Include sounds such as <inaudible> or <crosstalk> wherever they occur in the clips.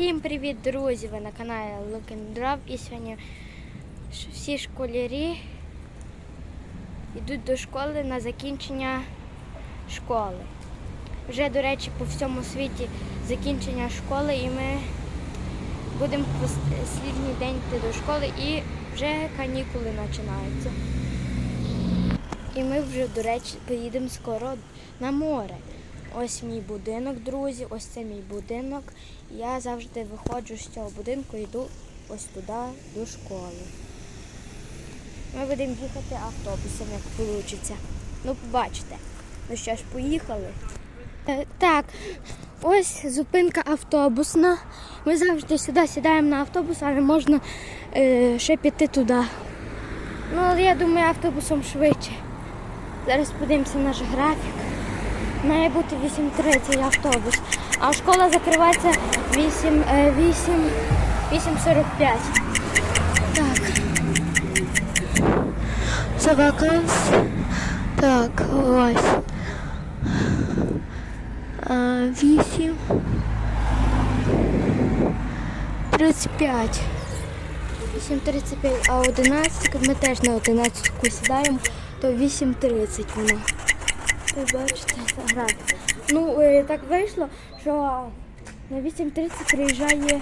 Всім привіт, друзі! Ви на каналі Look and Drop і сьогодні всі школярі йдуть до школи на закінчення школи. Вже, до речі, по всьому світі закінчення школи і ми будемо в послідній день йти до школи і вже канікули починаються. І ми вже, до речі, поїдемо скоро на море. Ось мій будинок, друзі, ось це мій будинок. Я завжди виходжу з цього будинку і йду ось туди до школи. Ми будемо їхати автобусом, як вийде. Ну, побачите. Ну що ж, поїхали. Е, так, ось зупинка автобусна. Ми завжди сюди сідаємо на автобус, але можна е, ще піти туди. Ну, але я думаю, автобусом швидше. Зараз подивимося наш графік. Має бути 8.30 автобус, а школа закривається 8, е, 8, 8.45. Так. Собака. Так, ось. А, 8. 35. 8.35, а 11 ми теж на 11 сідаємо, то 8.30 воно. Ви бачите, графік. Ну, е, так вийшло, що на 8.30 приїжджає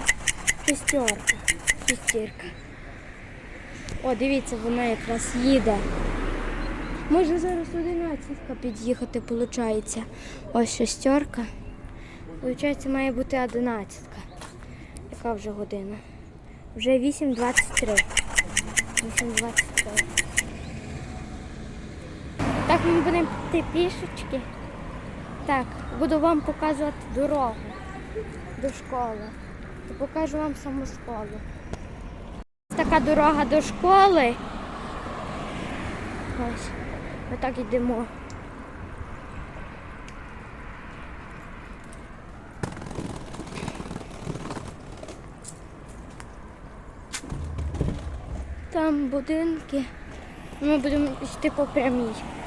шестерка. Шестірка. О, дивіться, вона якраз їде. Може зараз 11 під'їхати, виходить. Ось шестерка. Получається, має бути 11. Яка вже година? Вже 8.23. 8.23. Так, ми будемо йти пішечки. Так, буду вам показувати дорогу до школи. І покажу вам саму школу. Така дорога до школи. Ось, ми так йдемо. Там будинки. Ми будемо йти по прямій.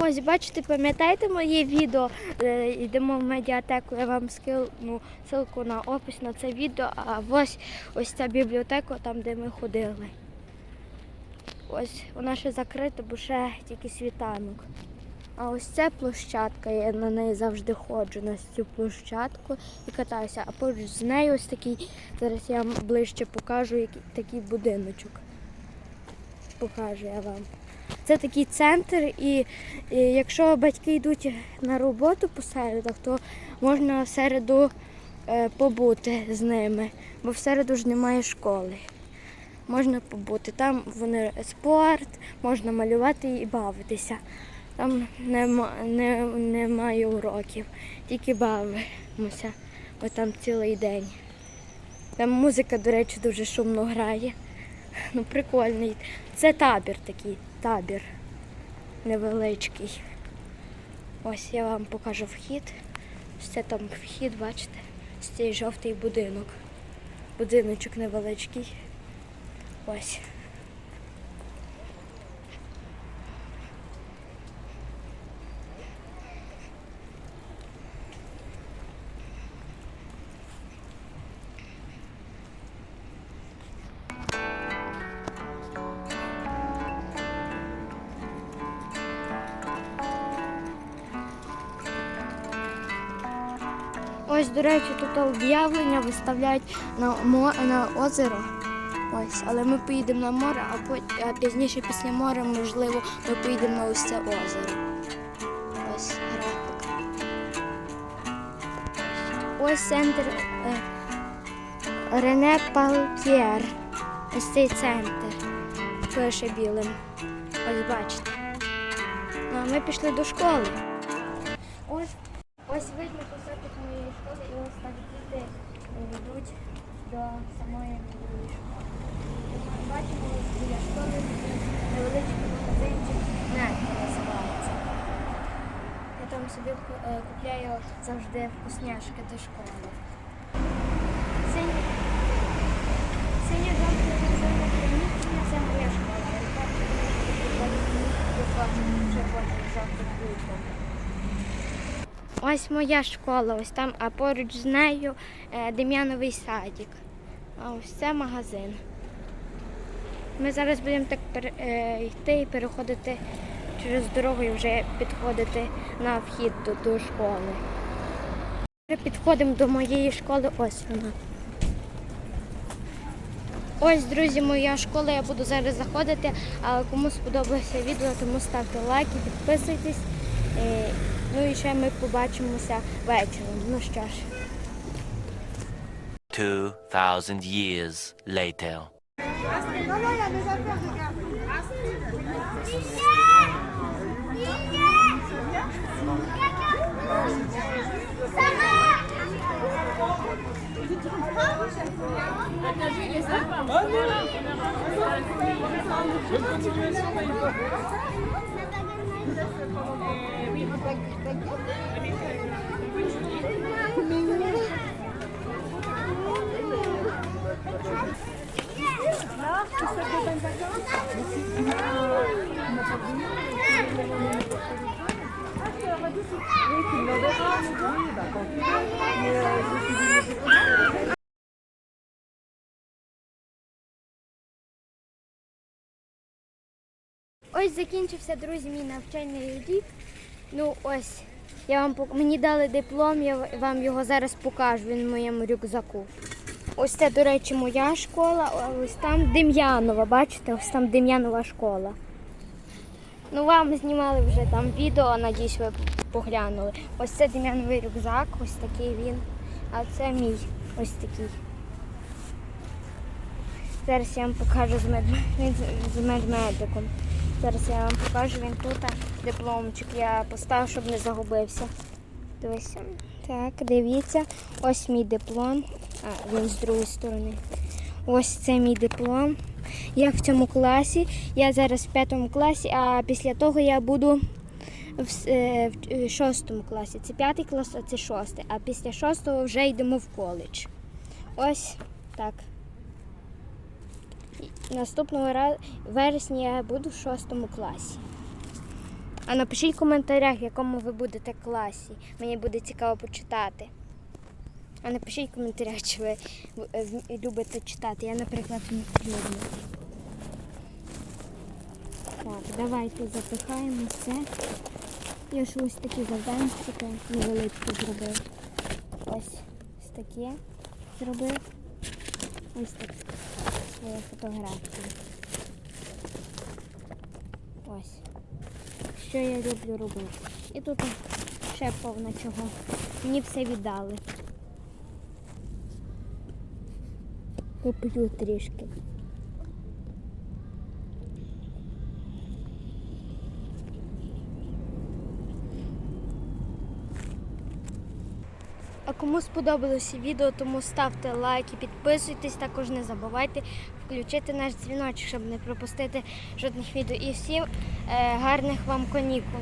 Ось, бачите, пам'ятаєте моє відео? Е, Йдемо в медіатеку, я вам скину ссылку на опис на це відео, а ось ось ця бібліотека, там де ми ходили. Ось вона ще закрита, бо ще тільки світанок. А ось ця площадка, я на неї завжди ходжу на цю площадку і катаюся. А поруч з нею ось такий, зараз я вам ближче покажу який, такий будиночок. Покажу я вам. Це такий центр, і, і якщо батьки йдуть на роботу по середах, то можна в середу е, побути з ними, бо в середу ж немає школи. Можна побути. Там вони спорт, можна малювати і бавитися. Там нема, не, немає уроків, тільки бавимося. Ось там цілий день. Там музика, до речі, дуже шумно грає. Ну, прикольний. Це табір такий, табір невеличкий. Ось я вам покажу вхід. Це там вхід, бачите? Ось цей жовтий будинок. Будиночок невеличкий. Ось. Ось, до речі, тут об'явлення виставляють на, на озеро. Ось, але ми поїдемо на море, а, пот... а пізніше після моря, можливо, ми поїдемо на ось це озеро. Ось графік. Ось центр е... Рене Палтєр. Ось цей центр. Пише білим. Ось бачите. Ну, а ми пішли до школи. Ось Ось видно кусочок моєї школи і ось так діти йдуть до самої школи. Бачимо біля школи невеличкий магазинчик «Нетка» називається. Я там собі е, купляю завжди вкусняшки до школи. Сині жовті магазини приміщення це моя школа. Я бачу, що потім жовтим квітом. Ось моя школа, ось там, а поруч з нею е, Дем'яновий садик. А ось це магазин. Ми зараз будемо так е, йти і переходити через дорогу і вже підходити на вхід до, до школи. Ми підходимо до моєї школи, ось вона. Ось, друзі, моя школа, я буду зараз заходити, але кому сподобалося відео, тому ставте лайки, підписуйтесь. Е, Ну і ще ми побачимося вечором. Ну що ж. 2,000 years later. Oui, tu me l'auras. Oui, bah, quand tu veux. Mais, euh, je suis Ось закінчився, друзі, мій навчальний рік. Ну ось, я вам мені дали диплом, я вам його зараз покажу. Він в моєму рюкзаку. Ось це, до речі, моя школа, а ось там Дем'янова, бачите, ось там Дем'янова школа. Ну, вам знімали вже там відео, надіюсь, ви поглянули. Ось це Дем'яновий рюкзак, ось такий він. А це мій ось такий. Зараз я вам покажу з, мед... <laughs> з медмедиком. Зараз я вам покажу він тут. Дипломчик я поставив, щоб не загубився. Дивися. Так, дивіться. Ось мій диплом. А, він з другої сторони. Ось це мій диплом. Я в цьому класі. Я зараз в п'ятому класі, а після того я буду в, е, е, шостому класі. Це п'ятий клас, а це шостий. А після шостого вже йдемо в коледж. Ось так. Наступного вересня я буду в шостому класі. А напишіть в коментарях, в якому ви будете класі. Мені буде цікаво почитати. А напишіть в коментарях, чи ви в- любите читати. Я, наприклад, люблю. Так, давайте запихаємо це. Я ж ось такі завданчики невеличкі зробив. Ось ось таке зробив. Ось так свою фотографію. Ось. Що я люблю робити. І тут ще повно чого. Мені все віддали. Куплю трішки. А кому сподобалося відео, тому ставте лайки, підписуйтесь, також не забувайте включити наш дзвіночок, щоб не пропустити жодних відео. І всім е, гарних вам канікул.